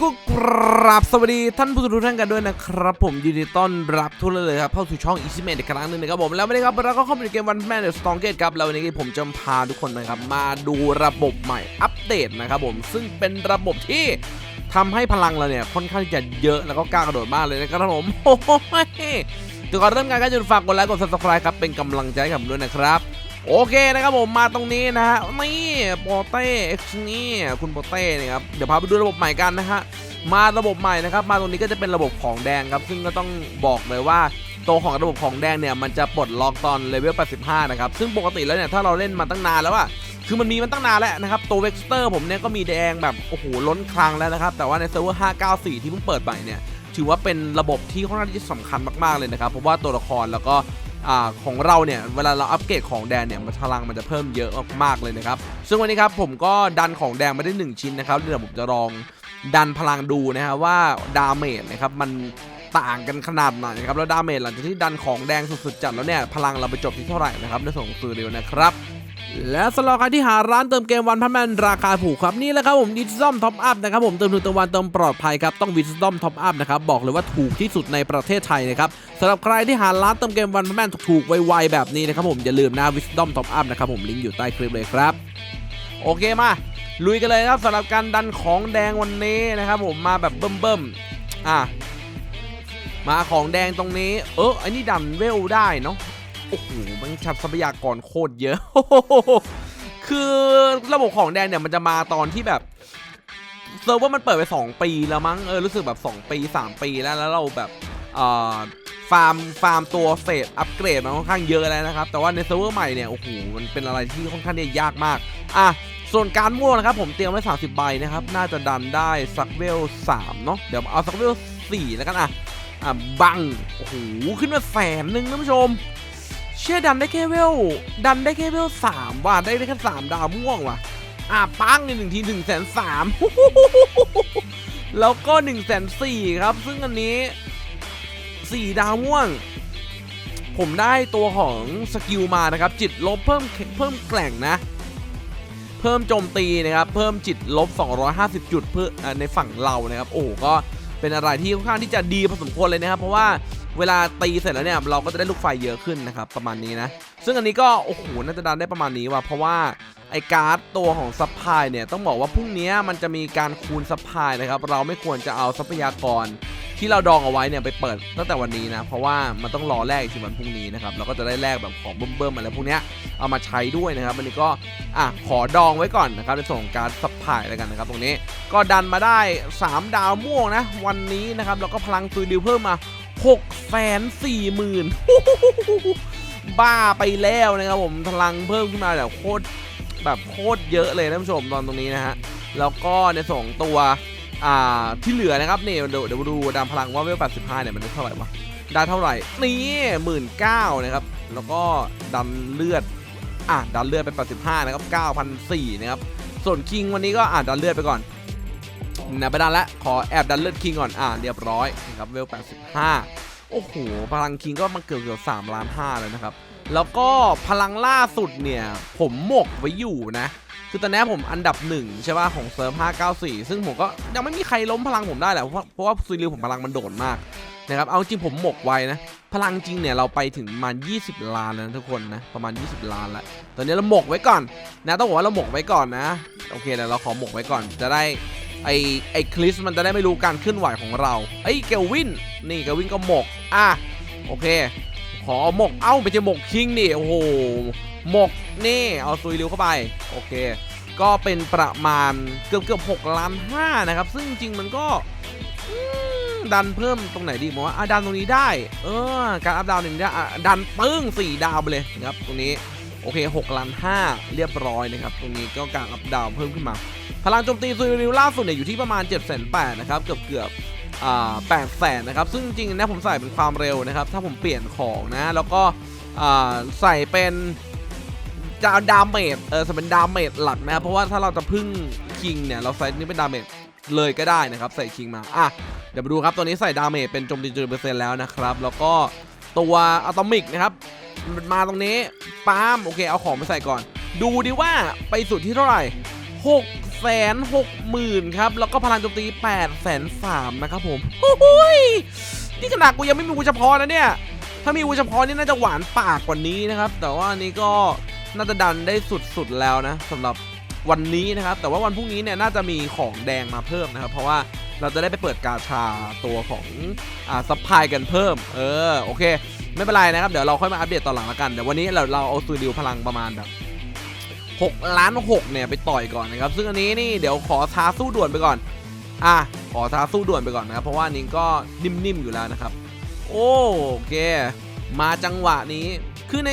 ก็กราบสวัสดีท่านผู้ชมทุกท่านกันด้วยนะครับ ผมยินดีต้อนรับทุกท่านเลยครับเข้าสู่ช่องอีซิเมนอีกครั้งหนึ่งนะครับผมแล้ววันนี้ครับเราก็เข้าไปในเกมวันแมนเดอร์สตองเกตครับแล้ววันนี้ผมจะพาทุกคนนะครับมาดูระบบใหม่อัปเดตนะครับผมซึ่งเป็นระบบที่ทำให้พลังเราเนี่ยค่อนข้างจะเยอะแล้วก็กล้ากระโดดมากเลยนะครับผมโอ้โหเดี๋ยก่อนเริ่มการก็จะฝากกดไลค์กด subscribe ครับเป็นกำลังใจกับผมด้วยนะครับ โอเคนะครับผมมาตรงนี้นะฮะนี่โปเต้เอ็กซ์นี่คุณโปเต้เนี่ยครับเดี๋ยวพาไปดูระบบใหม่กันนะฮะมาระบบใหม่นะครับ มาตรงนี้ก็จะเป็นระบบของแดงครับ ซึ่งก็ต้องบอกเลยว่าตัวของระบบของแดงเนี่ยมันจะปลดล็อกตอนเลเวล 85 นะครับ ซึ่งปกติแล้วเนี่ยถ้าเราเล่นมาตั้งนานแล้วอะคือมันมีมันตั้งนานแล้วนะครับ ตัวเวกสเตอร์ผมเนี่ยก็มีแดงแบบโอ้โหล้นคลังแล้วนะครับ แต่ว่าในเซิร์ฟเวอร์ 594 ที่เพิ่งเปิดใหม่เนี่ยถือว่าเป็นระบบที่ค่อนข้างที่จะสำคัญมากๆเลยนะครับ เพราะว่าตัวละครแล้วก็ ของเราเนี่ยเวลาเราอัปเกรดของแดงเนี่ยพลังมันจะเพิ่มเยอะมากๆเลยนะครับ ซึ่งวันนี้ครับผมก็ดันของแดงมาได้ 1 ชิ้นนะครับเดี๋ยวผมจะลองดันพลังดูนะครับว่าดาเมจนะครับมันต่างกันขนาดไหนนะครับแล้วดาเมจหลังจากที่ดันของแดงสุดๆจัดแล้วเนี่ยพลังเราไปจบที่เท่าไหร่นะครับในส่วนของซื้อเร็วนะครับ และสำหรับใครที่หาร้านเติมเกมวันพันแมนราคาถูกครับนี่แหละครับผมวิส d อมท็อปอัพนะครับผมเติมถึงเติมวันเติมปลอดภัยครับต้องวิส d อมท็อปอัพนะครับบอกเลยว่าถูกที่สุดในประเทศไทยนะครับสำหรับใครที่หาร้านเติมเกมวันพันแมนถูกๆไวๆแบบนี้นะครับผมอย่าลืมนะวิส d อมท็อปอัพนะครับผมลิงก์อยู่ใต้คลิปเลยครับ โอเคมาลุยกันเลยครับสำหรับการดันของแดงวันนี้นะครับผมมาแบบเบิ่มๆอะมาของแดงตรงนี้ เออไอ้นี่ดันเวลได้เนาะ โอ้โหมันชัดทรัพยากรโคตรเยอะ คือระบบของแดงเนี่ยมันจะมาตอนที่แบบเซิร์ฟเวอร์มันเปิดไป 2 ปีแล้วมั้งเออรู้สึกแบบ 2 ปี 3 ปีแล้วแล้วเราแบบฟาร์มฟาร์มตัวเฟสอัปเกรดมาค่อนข้างเยอะแล้วนะครับ แต่ว่าในเซิร์ฟเวอร์ใหม่เนี่ยโอ้โหมันเป็นอะไรที่ค่อนข้างที่จะยากมากอะส่วนการม่วนะครับผมเตรียมไว้ 30 ใบนะครับ น่าจะดันได้สักเวล3เนาะเดี๋ยวเอาสักเวล4แล้วกันอะอะบังโอ้โหขึ้นมาแสนหนึ่งท่านผู้ชม เชื่อดันได้แค่เวล ดันได้แค่เวลสามว่ะได้ได้แค่สามดาวม่วงว่ะ อะปังในหนึ่งทีหนึ่งแสนสามแล้วก็หนึ่งแสนสี่ครับ ซึ่งอันนี้สี่ดาวม่วง ผมได้ตัวของสกิลมานะครับ จิตลบเพิ่มเพิ่มแกล่งนะ เพิ่มโจมตีนะครับ เพิ่มจิตลบ 250 จุดเพื่อเอ่อในฝั่งเรานะครับ โอ้โหก็ เป็นอะไรที่ค่อนข้างที่จะดีพอสมควรเลยนะครับ เพราะว่าเวลาตีเสร็จแล้วเนี่ยเราก็จะได้ลูกไฟเยอะขึ้นนะครับประมาณนี้นะ ซึ่งอันนี้ก็โอ้โหน่าจะดันได้ประมาณนี้ว่ะเพราะว่าไอการ์ดตัวของซัพพลายเนี่ยต้องบอกว่าพรุ่งนี้มันจะมีการคูณซัพพลายนะครับเราไม่ควรจะเอาทรัพยากร ที่เราดองเอาไว้เนี่ยไปเปิดตั้งแต่วันนี้นะ เพราะว่ามันต้องรอแลกอีกทีวันพรุ่งนี้นะครับเราก็จะได้แลกแบบของเบิ่มๆอะไรพวกเนี้ยเอามาใช้ด้วยนะครับอันนี้ก็อะขอดองไว้ก่อนนะครับในส่วนของการซัพพายแล้วกันนะครับตรงนี้ก็ดันมาได้ 3 ดาวม่วงนะ วันนี้นะครับแล้วก็พลังตุยดิวเพิ่มมา6แสนสี่หมื่นบ้าไปแล้วนะครับผมพลังเพิ่มขึ้นมาแบบโคตรแบบโคตรเยอะเลยท่านผู้ชมตอนตรงนี้นะฮะแล้วก็ในส่วนของตัว อ่าที่เหลือนะครับเนี่ยเดี๋ยวเดี๋ยวดูดามพลังว่าเวล85เนี่ยมันได้เท่าไหร่วะได้เท่าไหร่นี่หมื่นเก้านะครับแล้วก็ดันเลือดอะดันเลือดไป 85 นะครับ 9,004นะครับส่วนคิงวันนี้ก็อะดันเลือดไปก่อนนะไปดันละขอแอบดันเลือดคิงก่อนอะเรียบร้อยนะครับเวล85 โอ้โหพลังคิงก็มาเกือบเกือบ3ล้าน5เลยนะครับแล้วก็พลังล่าสุดเนี่ยผมหมกไว้อยู่นะ คือตอนนี้ผมอันดับหนึ่งใช่ป่ะของเซิร์ฟ594 ซึ่งผมก็ยังไม่มีใครล้มพลังผมได้แหละเพราะเพราะว่าซีริวผมพลังมันโดดมากนะครับเอาจริงผมหมกไว้นะ พลังจริงเนี่ยเราไปถึงประมาณ 20 ล้านแล้วนะทุกคนนะประมาณ 20 ล้านแล้วตอนนี้เราหมกไว้ก่อนนะต้องบอกว่าเราหมกไว้ก่อนนะโอเคเดี๋ยวเราขอหมกไว้ก่อนจะได้ไอไอคลิสมันจะได้ไม่รู้การเคลื่อนไหวของเราไอยเกลวินนี่เกลวินก็หมกอะโอเค ขอหมกเอ้าไม่ใช่หมกคิงดิโอ้โหหมกนี่เอาซุยริวเข้าไปโอเค ก็เป็นประมาณเกือบเกือบหกล้านห้านะครับ ซึ่งจริงมันก็ดันเพิ่มตรงไหนดีผมว่าอะดันตรงนี้ได้ เออ การอัพดาวน์หนึ่งได้อะดันปึ้งสี่ดาวไปเลยนะครับตรงนี้โอเค6ล้าน5เรียบร้อยนะครับ ตรงนี้ก็การอัพดาวน์เพิ่มขึ้นมา พลังโจมตีซูริวล่าสุดเนี่ยอยู่ที่ประมาณ 7 8 0 0 0นะครับ เกือบเกือบแปดแสนนะครับ ซึ่งจริงๆนะผมใส่เป็นความเร็วนะครับ ถ้าผมเปลี่ยนของนะ แล้วก็ใส่เป็น จะเอาดาเมจเออจะเป็นดาเมจหลักนะครับเพราะว่าถ้าเราจะพึ่งคิงเนี่ยเราใส่นี่เป็นดาเมจเลยก็ได้นะครับใส่คิงมาอะเดี๋ยวมาดูครับตัวนี้ใส่ดาเมจเป็นโจมตีจุดเปอร์เซ็นต์แล้วนะครับ แล้วก็ตัวอะตอมิกนะครับมาตรงนี้ปาล์มโอเคเอาของไปใส่ก่อน ดูดิว่าไปสุดที่เท่าไหร่6แสแสนหกหมื่นครับ แล้วก็พลังโจมตี8ปดแสนสามนะครับผมโอ้ยนี่ขนาดกูยังไม่มีวูเฉพาะนะเนี่ย ถ้ามีวูเฉพาะนี่น่าจะหวานปากกว่านี้นะครับ แต่ว่าอันนี้ก็ น่าจะดันได้สุดๆแล้วนะสำหรับวันนี้นะครับ แต่ว่าวันพรุ่งนี้เนี่ยน่าจะมีของแดงมาเพิ่มนะครับ เพราะว่าเราจะได้ไปเปิดกาชาตัวของอ่าซัพพลายกันเพิ่ม เออโอเค ไม่เป็นไรนะครับ เดี๋ยวเราค่อยมาอัปเดตตอนหลังละกันเดี๋ยววันนี้เราเราเอาซูดิวพลังประมาณแบบ6ล้าน6เนี่ยไปต่อยก่อนนะครับ ซึ่งอันนี้นี่เดี๋ยวขอท้าสู้ด่วนไปก่อน อะขอท้าสู้ด่วนไปก่อนนะครับ เพราะว่านนี้ก็นิ่มๆอยู่แล้วนะครับ โอเค มาจังหวะนี้ คือใน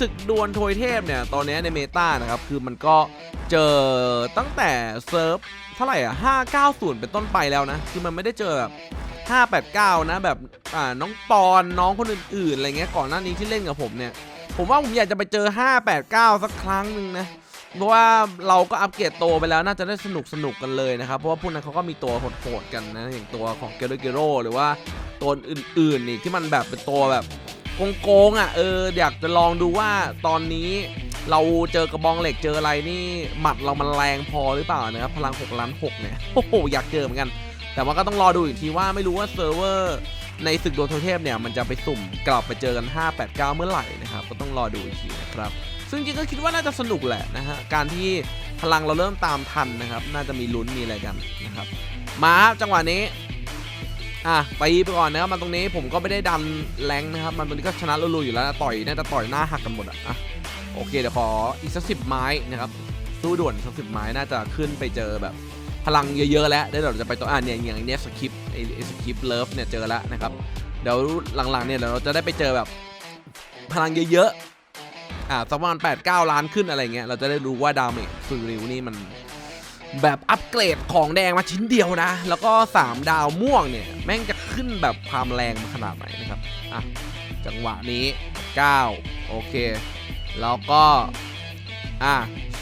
ศึกดวลโทยเทพเนี่ย ตอนนี้ในเมตานะครับ คือมันก็เจอตั้งแต่เซิร์ฟเท่าไหร่อะ590 เป็นต้นไปแล้วนะ คือมันไม่ได้เจอแบบ589 นะแบบอ่าน้องปอนน้องคนอื่นๆอะไรเงี้ยก่อนหน้านี้ที่เล่นกับผมเนี่ย ผมว่าผมอยากจะไปเจอ 589 สักครั้งหนึ่งนะเพราะว่าเราก็อัปเกรดโตวไปแล้วน่าจะได้สนุกสนุกกันเลยนะครับ เพราะว่าพวกนั้นเขาก็มีตัวโหดๆกันนะอย่างตัวของเกโรเกโรหรือว่าตัวอื่นๆนี่ที่มันแบบเป็นตัวแบบ โกงๆอะเอออยากจะลองดูว่าตอนนี้เราเจอกระบองเหล็กเจออะไรนี่หมัดเรามันแรงพอหรือเปล่านะครับพลัง6ล้าน6เนี่ยโอ้โหอยากเจอเหมือนกัน แต่ว่าก็ต้องรอดูอีกทีว่าไม่รู้ว่าเซิร์ฟเวอร์ในศึกโดวลโทเทพเนี่ยมันจะไปสุ่มกลับไปเจอกัน 589 เมื่อไหร่นะครับก็ต้องรอดูอีกทีนะครับ ซึ่งจริงๆก็คิดว่าน่าจะสนุกแหละนะฮะการที่พลังเราเริ่มตามทันนะครับ น่าจะมีลุ้นมีอะไรกันนะครับมาครับจังหวะนี้ อะไปไปก่อนนะครับมันตรงนี้ผมก็ไม่ได้ดันแรงนะครับ มันตรงนี้ก็ชนะลุยอยู่แล้วต่อยน่าจะต่อยหน้าหักกันหมดอะอะโอเคเดี๋ยวขออีกสักสิบไม้นะครับสู้ด่วนสักสิบไม้น่าจะขึ้นไปเจอแบบพลังเยอะๆแล้วเดี๋ยวเราจะไปตัวอ่าเนี่ยอย่างเนี้ยสคริปไอสคริปเลิฟเนี่ยเจอแล้วนะครับเดี๋ยวหลังๆเนี่ยเดี๋ยวเราจะได้ไปเจอแบบพลังเยอะๆอ่าสักประมาณ8 9ล้านขึ้นอะไรเงี้ยเราจะได้รู้ว่าดาเมจซูริวนี่มัน แบบอัปเกรดของแดงมาชิ้นเดียวนะ แล้วก็ 3 ดาวม่วงเนี่ย แม่งจะขึ้นแบบความแรงมาขนาดไหนนะครับ อะ จังหวะนี้ 9 โอเค แล้วก็ อะ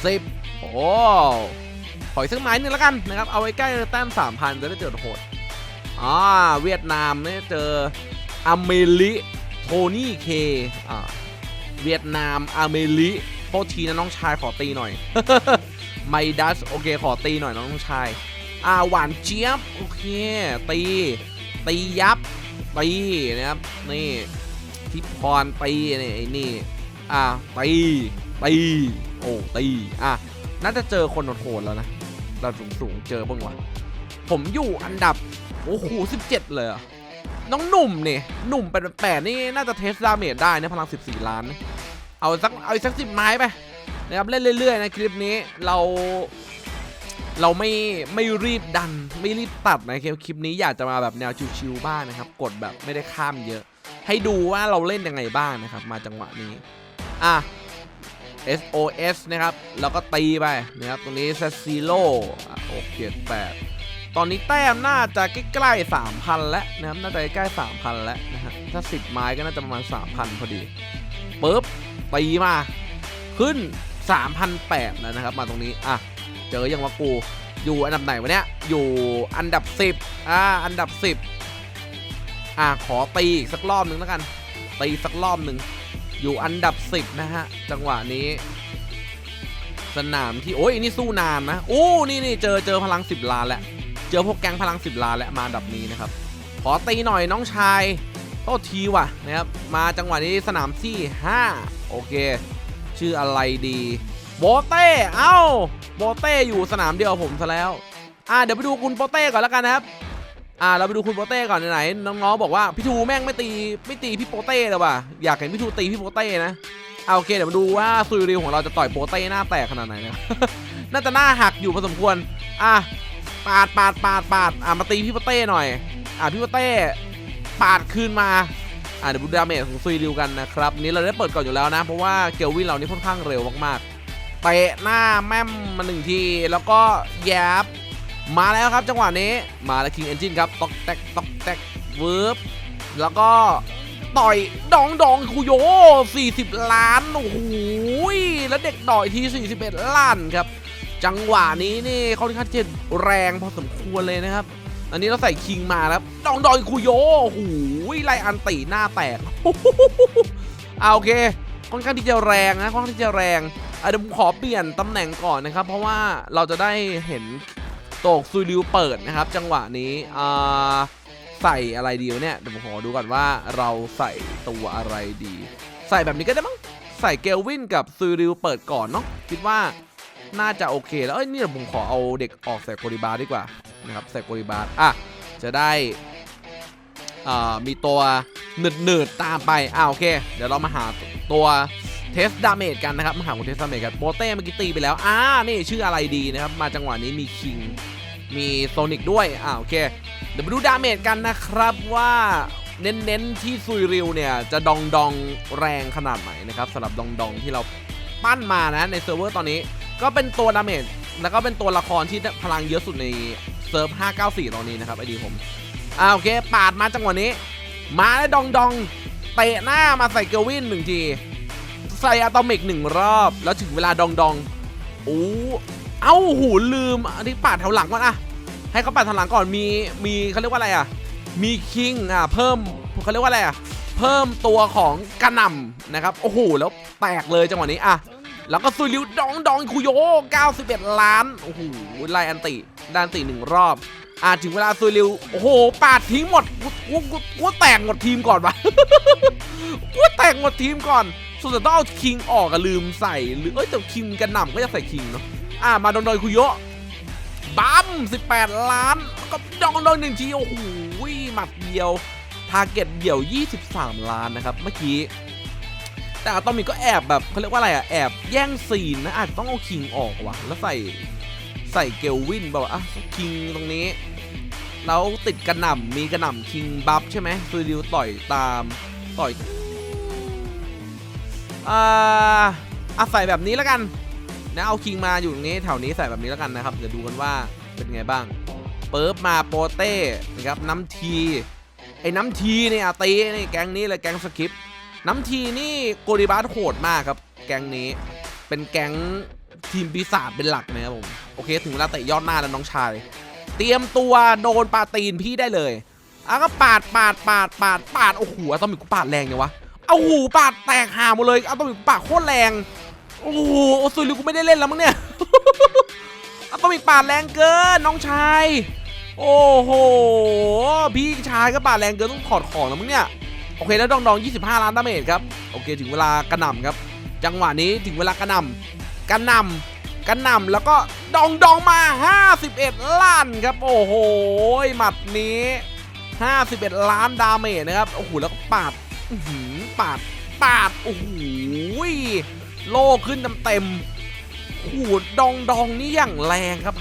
10 โอ้ขออีกสักไม้หนึงแล้วกันนะครับ เอาไว้ใกล้แต้ม3,000 จะได้เจอโหดอ่าเวียดนามเนี่ยเจออเมริโทนี่เคอ่าเวียดนามอเมลิโทษทีนะน้องชายขอตีหน่อย ไมดัสโอเคขอตีหน่อยน้องชายอ่าหวานเจี๊ยบโอเคตี ตียับตีนะครับนี่ทิพพรตีนี่นี่อ่าตีตีโอ้ตีอะน่าจะเจอคนโหดแล้วนะระดับสูงเจอบ้างวะผมอยู่อันดับโอ้โห17เลยเหรอะน้องหนุ่มเนี่ยหนุ่มเป็นแปดนี่น่าจะเทสดาเมจได้นะพลัง14ล้าน เอาสักเอาสักสิบไม้ไป นะครับเล่นเรื่อยๆนะคลิปนี้เราเราไม่ไม่รีบดันไม่รีบตัดนะคลิปคลิปนี้อยากจะมาแบบแนวชิวๆบ้างนะครับ กดแบบไม่ได้ข้ามเยอะ ให้ดูว่าเราเล่นยังไงบ้างนะครับ มาจังหวะนี้อะ SOS นะครับแล้วก็ตีไปนะครับตรงนี้ z ซ r o อ่โอเคแปดตอนนี้แต้มน่าจะใกล้ๆ3,000 แล้วนะครับน่าจะใกล้ๆ3,000 แล้วนะฮะถ้า 10 ไม้ก็น่าจะประมาณ 3,000 พอดีปุ๊บตีมา ขึ้น 3,800แล้วนะครับ มาตรงนี้ อะ เจอยังวะกู อยู่อันดับไหนวะเนี่ยอยู่อันดับ 10 อ่า อันดับ 10 อะ ขอตีอีกสักรอบหนึ่งแล้วกัน ตีสักรอบหนึ่ง อยู่อันดับ 10 นะฮะ จังหวะนี้ สนามที่ โอ้ยนี่สู้นานนะ โอ้ นี่นี่เจอเจอพลัง 10 ล้านแล้ว เจอพวกแก๊งพลัง 10 ล้านและมาอันดับนี้นะครับ ขอตีหน่อยน้องชายโทษทีว่ะนะครับ มาจังหวะนี้สนามที่ 5 โอเค ชื่ออะไรดีโบเต้เอ้าโบเต้อยู่สนามเดียวผมซะแล้วอ่าเดี๋ยวไปดูคุณโบเต้ก่อนแล้วกันนะครับอ่าเราไปดูคุณโปเต้ก่อนไหนๆน้องๆบอกว่าพี่ทูแม่งไม่ตีไม่ตีพี่โปเต้เลยว่ะอยากเห็นพี่ทูตีพี่โปเต้นะเอาโอเคเดี๋ยวมาดูว่าซุยริวของเราจะต่อยโปเต้หน้าแตกขนาดไหนนะน่าจะหน้าหักอยู่พอสมควรอะปาดปาดปาดปาดอะมาตีพี่โปเต้หน่อยอะพี่โปเต้ปาดคืนมา อะเดี๋ยวดูดาเมจของซุยริวกันนะครับนี้เราได้เปิดก่อนอยู่แล้วนะ เพราะว่าเกลวินเรานี่ค่อนข้างเร็วมากๆเตะหน้าแม่มมาหนึ่งที แล้วก็แยบมาแล้วครับจังหวะนี้มาแล้ว King Engine ครับตอกแตกตอกแตกเวืบแล้วก็ต่อยดองดองคุโย 40 ล้านโอ้โหแล้วเด็กต่อยที 41 ล้านครับ จังหวะนี้นี่เขาค่อนข้างจะแรงพอสมควรเลยนะครับ อันนี้เราใส่คิงมาแล้วดองดองคุโยโอ้โห ไล่อันตีหน้าแตกเอาโอเคค่อนข้างที่จะแรงนะค่อนข้างที่จะแรงเดี๋ยวผมขอเปลี่ยนตำแหน่งก่อนนะครับ เพราะว่าเราจะได้เห็นตกซุยริวเปิดนะครับ จังหวะนี้อ่าใส่อะไรดีวะเนี่ยเดี๋ยวผมขอดูก่อนว่าเราใส่ตัวอะไรดี ใส่แบบนี้ก็ได้มั้งใส่เกลวินกับซุยริวเปิดก่อนเนาะคิดว่าน่าจะโอเคแล้วเอ้ยนี่ผมขอเอาเด็กออกใส่โกริบาร์ดีกว่านะครับใส่โกริบาร์อะจะได้ มีตัวหนืดๆตามไปอ่าโอเค เดี๋ยวเรามาหาตัวเทสดาเมจกันนะครับมาหาคนเทสดาเมจกันโปเต้เมื่อกี้ตีไปแล้วอ่านี่ชื่ออะไรดีนะครับ มาจังหวะนี้มีคิงมีโซนิกด้วยอ่าโอเค เดี๋ยวมาดูดาเมจกันนะครับว่าเน้นๆที่ซุยริวเนี่ย จะดองดองแรงขนาดไหนนะครับสำหรับดองดองที่เราปั้นมานะในเซิร์ฟเวอร์ตอนนี้ ก็เป็นตัวดาเมจแล้วก็เป็นตัวละครที่พลังเยอะสุดในเซิร์ฟ 594 ตอนนี้นะครับไอดีผม อ่าโอเคปาดมาจังหวะนี้ มาแล้วดองดองเตะหน้ามาใส่เกลวินหนึ่งที ใส่อะตอมิกหนึ่งรอบ แล้วถึงเวลาดองดองโอ้เอ้าหูลืม อันนี้ปาดแถวหลังก่อนอะให้เขาปาดแถวหลังก่อนมีมีเขาเรียกว่าอะไรอะมีคิงอะเพิ่มเขาเรียกว่าอะไรอะเพิ่มตัวของกระหน่ำนะครับโอ้โหแล้วแตกเลยจังหวะนี้อะแล้วก็ซุยริวดองดองคุโย91 ล้านโอ้โหไลอันติดานติหนึ่งรอบ อ่าถึงเวลาซุยริวโอ้โหปาดทิ้งหมดกูกูกูแตกหมดทีมก่อนวะกูแตกหมดทีมก่อนส่วนจะต้องเอาคิงออกอะลืมใส่หรือเอ้ยแต่คิงกันหน่ำก็จะใส่คิงเนาะอ่ามาดอนดอยคุโยะบัม18 ล้านแล้วก็ดองดองหนึ่งทีโอ้โหหมัดเดียวทาร์เก็ตเดี่ยว 23 ล้านนะครับเมื่อกี้แต่อะตอมิกก็แอบแบบเขาเรียกว่าอะไรอะแอบแย่งซีนนะอาจจะต้องเอาคิงออกว่ะแล้วใส่ใส่เกลวินแบบว่าอะคิงตรงนี้ แล้วติดกระหน่ำมีกระหน่ำคิงบัฟใช่ไหมซูดิวต่อยตามต่อยอ่าอะใส่แบบนี้แล้วกันนะเอาคิงมาอยู่ตรงนี้แถวนี้ใส่แบบนี้แล้วกันนะครับ เดี๋ยวดูกันว่าเป็นไงบ้างเปิร์บมาโปเต้นะครับน้ำทีไอ้น้ำทีเนี่ยตีนี่แก๊งนี้เลยแก๊งสคริปน้ำทีนี่โกริบาสโหดมากครับ แก๊งนี้เป็นแก๊งทีมปีศาจเป็นหลักนะครับผมโอเค ถึงเวลาเตะยอดหน้าแล้วน้องชาย เตรียมตัวโดนปาตีนพี่ได้เลยอะก็ปาดปาดปาดปาดปาดโอ้โหอะตอมิกกูปาดแรงเนี่ยวะเอาหูปาดแตกหาหมดเลยอะตอมิกกูปาดโคตรแรงโอ้โหโอซุยลิกูไม่ได้เล่นแล้วมั้งเนี่ยอะตอมิกปาดแรงเกินน้องชายโอ้โหพี่ชายก็ปาดแรงเกินต้องถอดของแล้วมั้งเนี่ยโอเคแล้วดองดองๆ25 ล้านดาเมจครับโอเคถึงเวลากระหน่ำครับ จังหวะนี้ถึงเวลากระหน่ำกระหน่ำ กันหน่ำแล้วก็ดองดองมา 51 ล้านครับ โอ้โหหมัดนี้ 51 ล้านดาเมจนะครับ โอ้โห แล้วก็ปาดอื้อหือปาดปาด โอ้โหโล่ขึ้นเต็มๆโอ้โหดองดองนี่อย่างแรงครับ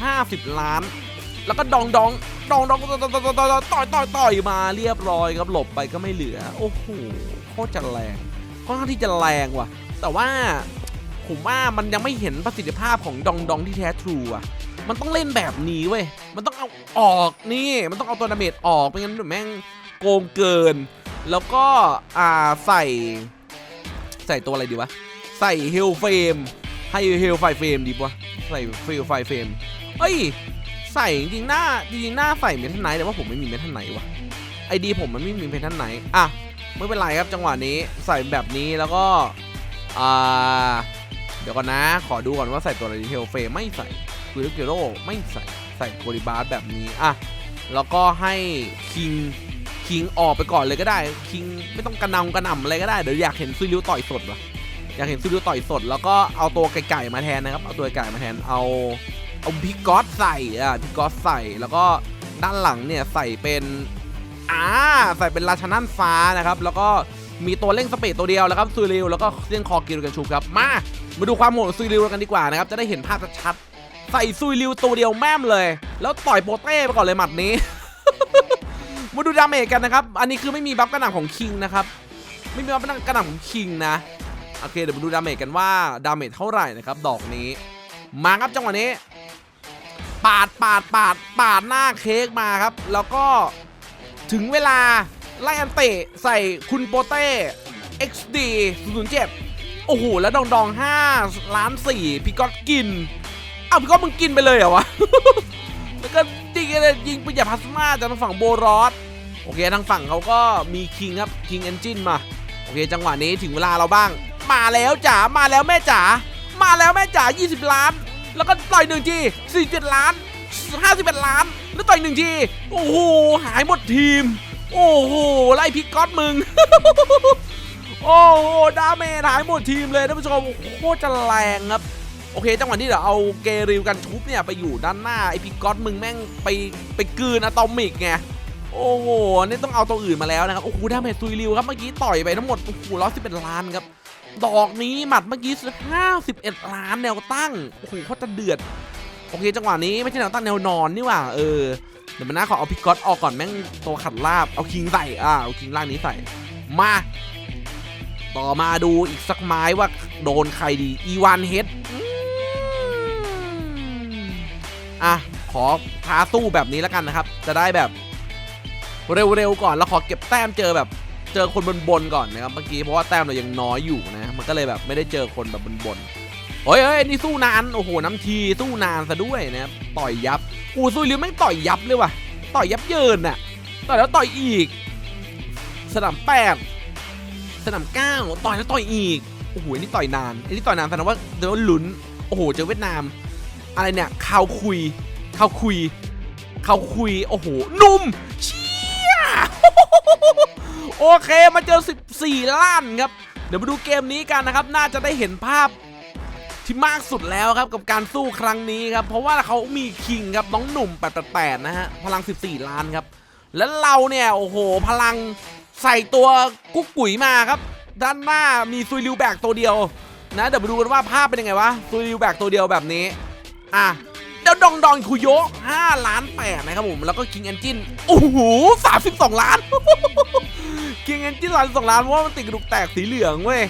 50 ล้าน แล้วก็ดองดองดองดองต่อยต่อยต่อยต่อยต่อยมาเรียบร้อยครับหลบไปก็ไม่เหลือ โอ้โหโคตรจะแรงค่อนข้างที่จะแรงว่ะ แต่ว่า ผมว่ามันยังไม่เห็นประสิทธิภาพของดองดองที่แท้ทรูอะ มันต้องเล่นแบบนี้เว้ย มันต้องเอาออกนี่ มันต้องเอาตัวดาเมจออกไม่งั้นแม่งโกงเกิน แล้วก็อ่าใส่ ใส่ตัวอะไรดีวะ ใส่เฮลเฟมให้เฮลไฟเฟมดีปะใส่เฮลไฟเฟมเอ้ย ใส่จริงหน้าจริงหน้าใส่เมทัลไนท์แต่ว่าผมไม่มีเมทัลไนท์วะไอดีผมมันไม่มีเมทัลไนท์อะไม่เป็นไรครับจังหวะนี้ใส่แบบนี้แล้วก็อ่า เดี๋ยวก่อนนะ ขอดูก่อนว่าใส่ตัวอะไรดีเทลเฟไม่ใส่คุยลูกเกโร่ไม่ใส่ใส่โกลิบาร์แบบนี้อะแล้วก็ให้คิงคิงออกไปก่อนเลยก็ได้คิงไม่ต้องกระนำกระหน่ำอะไรก็ได้เดี๋ยวอยากเห็นซุยริวต่อยสดว่ะอยากเห็นซุยริวต่อยสด แล้วก็เอาตัวไก่ๆมาแทนนะครับเอาตัวไก่มาแทนเอาเอาพิกกอตใส่อะพิกกอตใส่แล้วก็ด้านหลังเนี่ยใส่เป็นอ่าใส่เป็นราชนันฟ้านะครับ แล้วก็มีตัวเร่งสเปดตัวเดียวแล้วครับซุยริวแล้วก็เส้นคอกิลกันชูครับมา มาดูความโหดของซุยริวกันดีกว่านะครับ จะได้เห็นภาพชัดๆ ใส่ซุยริวตัวเดียวแม่มเลย แล้วต่อยโปเต้ไปก่อนเลยหมัดนี้ มาดูดาเมจกันนะครับ อันนี้คือไม่มีบัฟกระหน่ำของคิงนะครับ ไม่มีบัฟกระหน่ำของคิงนะ โอเค เดี๋ยวมาดูดาเมจกันว่าดาเมจเท่าไหร่นะครับ ดอกนี้ มาครับจังหวะนี้ ปาดปาดปาดปาดหน้าเค้กมาครับ แล้วก็ถึงเวลาไล่อันเตะใส่คุณโปเต้ XD 007 โอ้โห แล้วดองดอง5ล้าน4พี่ก๊อตกินอ้าวพี่ก๊อตมึงกินไปเลยเหรอวะ แล้วก็ยิงเลยยิงปืนใหญ่พลาสมาจากทางฝั่งโบรอสโอเคทางฝั่งเขาก็มีคิงครับคิงเอนจินมา โอเค จังหวะนี้ถึงเวลาเราบ้าง มาแล้วจ๋ามาแล้วแม่จ๋ามาแล้วแม่จ๋า20 ล้าน แล้วก็ต่อย1ที47ล้าน51ล้าน แล้วต่อย1ทีโอ้โหหายหมดทีม โอ้โหไล่พิกก๊อตมึง โอ้โหดาเมจหายหมดทีมเลยท่านผู้ชมโคตรจะแรงครับโอเคจังหวะนี้เดี๋ยวเอาเกริวกันทุบเนี่ยไปอยู่ด้านหน้าไอพิกก๊อตมึงแม่งไปไปกลืนอะตอมิกไงโอ้โหนี่ต้องเอาตัวอื่นมาแล้วนะครับโอ้โหดาเมจซุยริวครับเมื่อกี้ต่อยไปทั้งหมดโอ้โหร้อยสิบเอ็ดล้านครับดอกนี้หมัดเมื่อกี้ห้าสิบเอ็ดล้านแนวตั้งโอ้โหเขาจะเดือดโอเคจังหวะนี้ไม่ใช่แนวตั้งแนวนอนนี่หว่าเออเดี๋ยวมันน่าขอเอาพิกก๊อตออกก่อนแม่งตัวขัดลาบเอาคิงใส่อ่าเอาคิงล่างนี้ใส่มา ต่อมาดูอีกสักไม้ว่าโดนใครดี อีวานเฮดอะ ขอท้าสู้แบบนี้แล้วกันนะครับ จะได้แบบ เร็วๆก่อน แล้วขอเก็บแต้มเจอแบบ เจอคนบนๆก่อนนะครับเมื่อกี้เพราะว่าแต้มเรายังน้อยอยู่นะ มันก็เลยแบบไม่ได้เจอคนแบบบนๆเฮ้ยเฮ้ยนี่สู้นาน โอ้โห น้ำทีสู้นานซะด้วยนะครับต่อยยับ กูสู้ลิวแม่งต่อยยับเลยว่ะ ต่อยยับเยินน่ะ ต่อยแล้วต่อยอีก สนามแปด สนามเก้าต่อยแล้วต่อยอีกโอ้โหอันนี่ต่อยนานอันนี้ต่อยนานแสดงว่าแสดงว่าลุ้นโอ้โหเจอเวียดนาม อะไรเนี่ยข่าวคุยข่าวคุยข่าวคุยโอ้โหนุ่มเชี่ยโอเคมาเจอ 14 ล้านครับ เดี๋ยวมาดูเกมนี้กันนะครับ น่าจะได้เห็นภาพที่มากสุดแล้วครับกับการสู้ครั้งนี้ครับ เพราะว่าเขามีคิงครับน้องหนุ่ม 888 นะฮะ พลัง 14 ล้านครับ แล้วเราเนี่ย โอ้โห พลัง ใส่ตัวกุ๊กกุ๋ยมาครับ ด้านหน้ามีซุยริวแบกตัวเดียว นะเดี๋ยวมาดูกันว่าภาพเป็นยังไงวะซุยริวแบกตัวเดียวแบบนี้ อะเดี๋ยวดองดองคุโยะ5ล้าน8นะครับผม แล้วก็คิงแอนจินโอ้โห32ล้านคิงแอนจินล้านสองล้านเพราะว่ามันติดกระดูกแตกสีเหลืองเว้ย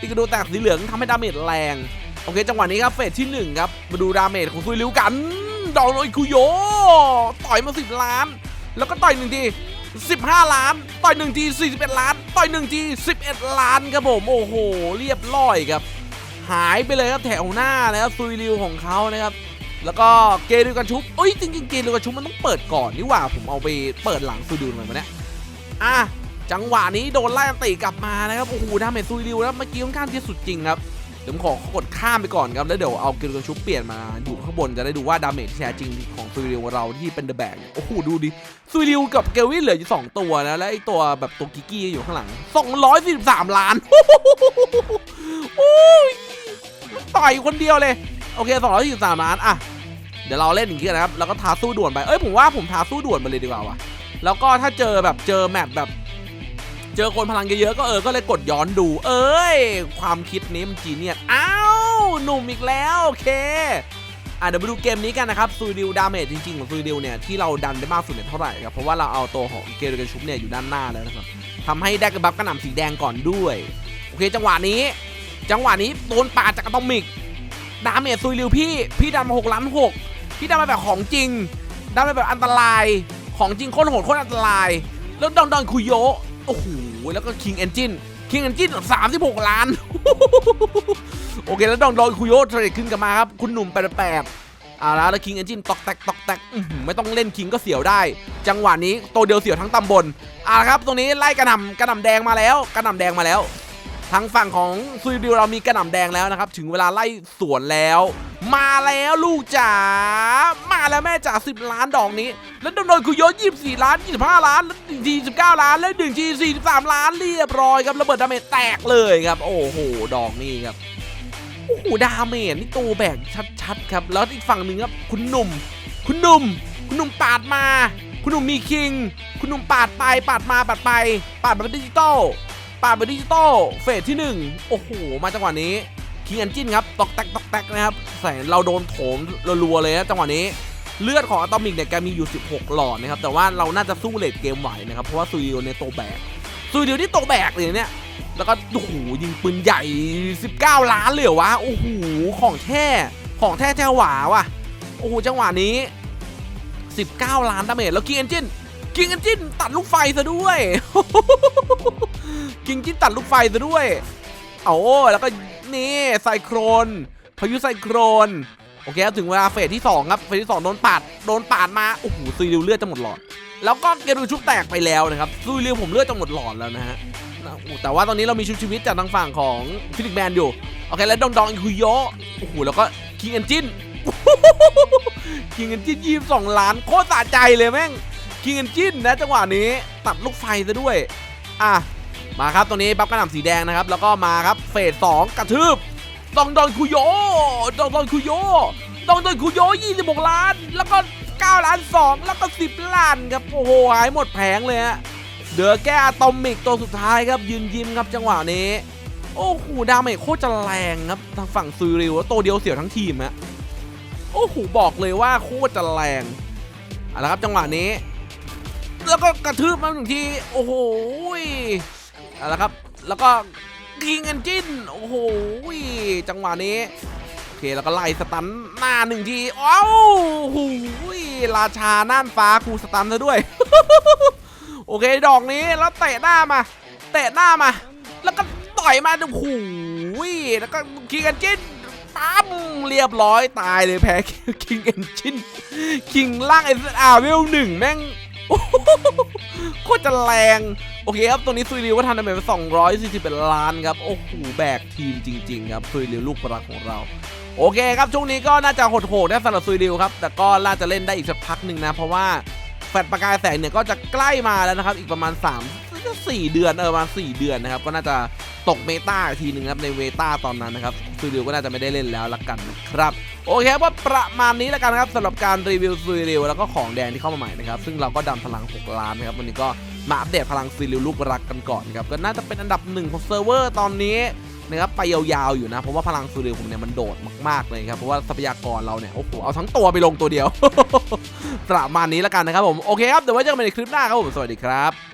ติดกระดูกแตกสีเหลืองทำให้ดาเมจแรงโอเคจังหวะนี้ครับเฟสที่ 1 ครับ มาดูดาเมจของซุยริวกัน ดองโอยคุโย ต่อยมา 10 ล้าน แล้วก็ต่อยหนึ่งที 15 ล้าน ต่อยหนึ่งที41 ล้าน ต่อยหนึ่งที11 ล้านครับผมโอ้โห เรียบร้อยครับ หายไปเลยครับแถวหน้าแล้วซุยริวของเขานะครับแล้วก็เกริวกันชุบเอ้ยจริงๆเกริวกันชุบมันต้องเปิดก่อนนี่หว่าผมเอาไปเปิดหลังซุยริวหน่อยมาเนี่ยอะจังหวะนี้โดนไล่ติกลับมานะครับโอ้โหดาเมจซุยริวแล้วเมื่อกี้ค่อนข้างที่สุดจริงครับ เดี๋ยวผมขอกดข้ามไปก่อนครับ แล้วเดี๋ยวเอาเกริวกันชุบเปลี่ยนมาอยู่ข้างบนจะได้ดูว่าดาเมจที่แท้จริงของซุยริวเราที่เป็นเดอะแบกโอ้โหดูดิซุยริวกับเกลวินเหลืออยู่สองตัวนะ แล้วไอตัวแบบตัวกิกกี้อยู่ข้างหลัง 243 ล้านโอ้ยต่อยคนเดียวเลย โอเค 243 ล้านอะเดี๋ยวเราเล่นอย่างนี้กันนะครับ แล้วก็ท้าสู้ด่วนไป เอ้ยผมว่าผมท้าสู้ด่วนไปเลยดีกว่าวะแล้วก็ถ้าเจอแบบเจอแมปแบบ เจอคนพลังเยอะๆก็เออก็เลยกดย้อนดู เอ้ย ความคิดนี้มันจีเนียสอ้าวหนุ่มอีกแล้วโอเคอะเดี๋ยวไปดูเกมนี้กันนะครับซูดิวดาเมจจริงๆของซูดิวเนี่ยที่เราดันได้มากสุดเนี่ยเท่าไหร่ครับเพราะว่าเราเอาตัวของเกลกันชุบเนี่ยอยู่ด้านหน้าแล้วนะครับทำให้ได้กระบับกระหน่ำสีแดงก่อนด้วยโอเคจังหวะนี้ จังหวะนี้โดนป่าจากอะตอมิกดาเมจซุยริวพี่พี่ดันมา6ล้าน6พี่ดันมาแบบของจริงดันมาแบบอันตรายของจริงโคตรโหดโคตรอันตราย แล้วดอนดอนคุโย โอ้โห แล้วก็คิงเอนจินคิงเอนจินสามสิบหกล้าน โอเค แล้วดอนดอนคุโยะเทรดขึ้นกลับมาครับ คุณหนุ่มแปดแปดอ่าล้วแล้วคิงเอนจินตอกแตกตอกแตกไม่ต้องเล่นคิงก็เสียวได้ จังหวะนี้ตัวเดียวเสียวทั้งตำบลอ่าครับ ตรงนี้ไล่กระหน่ำกระหน่ำแดงมาแล้วกระหน่ำแดงมาแล้วทางฝั่งของซุยดิวเรามีกระหน่ำแดงแล้วนะครับ ถึงเวลาไล่สวนแล้ว มาแล้วลูกจ๋ามาแล้วแม่จ๋า10ล้านดอกนี้ แล้วโดนโดนคุยโย24ล้าน25ล้านแล้ว1ที19ล้านแล้ว1ที43ล้านเรียบร้อยครับระเบิดดาเมจแตกเลยครับ โอ้โหดอกนี้ครับโอ้โหดาเมจนี่ตัวแบกชัดๆครับแล้วอีกฝั่งหนึ่งครับคุณหนุ่ม คุณหนุ่ม คุณหนุ่มปาดมา คุณหนุ่มมีคิง คุณหนุ่มปาดไปปาดมาปาดไปปาดแบบดิจิตอลปาดแบบดิจิตอลเฟสที่1โอ้โหมาจังหวะนี้ คิงอันจินครับตอกแตกตอกแตกนะครับใส่เราโดนโถมรัวๆเลยนะจังหวะนี้เลือดของอะตอมิกเนี่ยแกมีอยู่ 16 หลอดนะครับแต่ว่าเราน่าจะสู้เลดเกมไหวนะครับเพราะว่าซูริโอเนี่ยโตแบกซูริโอที่โตแบกเลยเนี่ยแล้วก็โอ้โหยิงปืนใหญ่ 19 ล้านเลยเหรอวะโอ้โหของแท้ของแท้แท้หวาว่ะโอ้โหจังหวะนี้ 19 ล้านดาเมจแล้วคิงเอนจินคิงเอนจินตัดลูกไฟซะด้วยคิงจินตัดลูกไฟซะด้วย เอาแล้วก็ นี่ไซโครนพายุไซโครนโอเคครับถึงเวลาเฟสที่ 2 ครับ เฟสที่ 2 โดนปาดโดนปาดมา โอ้โหซุยริวเลือดจะหมดหลอด แล้วก็เกรูชุบแตกไปแล้วนะครับซุยริวผมเลือดจะหมดหลอดแล้วนะฮะโอ้แต่ว่าตอนนี้เรามีชุบชีวิตจากทางฝั่งของฟิลิปแมนอยู่ โอเค แล้วดองดองอิคุโยโอ้โห แล้วก็คิงเอนจินคิงเอนจินยี่สองล้าน โคตรสะใจเลยแม่งคิงเอนจินนะจังหวะนี้ตัดลูกไฟซะด้วย อะ มาครับตรงนี้บัฟกระหน่ำสีแดงนะครับ แล้วก็มาครับเฟสสองกระทืบดองดองคุโยดองดองคุโยดองดองคุโย26 ล้าน แล้วก็ 9 ล้าน 2 แล้วก็ 10 ล้านครับโอ้โหหายหมดแผงเลยฮะเดือแก้อะตอมิกตัวสุดท้ายครับยืนยิ้มครับจังหวะนี้ โอ้โหดาเมจโคตรจะแรงครับทางฝั่งซูริวแล้วตัวเดียวเสียวทั้งทีมฮะโอ้โหบอกเลยว่าโคตรจะแรงเอาละครับจังหวะนี้ แล้วก็กระทืบมาหนึ่งทีโอ้โห เอาละครับ แล้วก็ยิงกันจิ้น โอ้โห จังหวะนี้ โอเค แล้วก็ไล่สตันหน้าหนึ่งทีอ้าวโอ้โหราชาน่านฟ้าครูสตันซะด้วย โอเค ดอกนี้ แล้วเตะหน้ามา เตะหน้ามา แล้วก็ต่อยมาโอ้โหแล้วก็คิงกันจิ้นปั๊มเรียบร้อยตายเลยแพ้คิงเอนจินคิงล่างเอสอาร์เวลหนึ่งแม่งโคตรจะแรง โอเคครับตรงนี้ซุยริวก็ทำดาเมจไป241 ล้านครับ โอ้โห แบกทีมจริง ๆ ครับซุยริวลูกประรักของเรา โอเคครับ ช่วงนี้ก็น่าจะโหดได้สำหรับซุยริวครับ แต่ก็น่าจะเล่นได้อีกสักพักหนึ่งนะ เพราะว่าแฟดประกายแสงเนี่ยก็จะใกล้มาแล้วนะครับ อีกประมาณ3 4เดือนเออประมาณ4เดือนนะครับ ก็น่าจะตกเมตาอีกทีหนึ่งครับในเวตาตอนนั้นนะครับซุยริวก็น่าจะไม่ได้เล่นแล้วละกันนะครับโอเคว่าประมาณนี้แล้วกันครับสำหรับการรีวิวซุยริวแล้วก็ของแดงที่เข้ามาใหม่นะครับซึ่งเราก็ดันพลัง 6 ล้านนะครับวันนี้ก็ มาอัปเดตพลังซีริวลูกรักกันก่อนครับก็น่าจะเป็นอันดับหนึ่งของเซิร์ฟเวอร์ตอนนี้นะครับไปยาวๆอยู่นะ เพราะว่าพลังซีริวผมเนี่ยมันโดดมากๆเลยครับ เพราะว่าทรัพยากรเราเนี่ยโอ้โหเอาทั้งตัวไปลงตัวเดียว ประมาณนี้แล้วกันนะครับผม โอเคครับ เดี๋ยวไว้เจอกันในคลิปหน้าครับผม สวัสดีครับ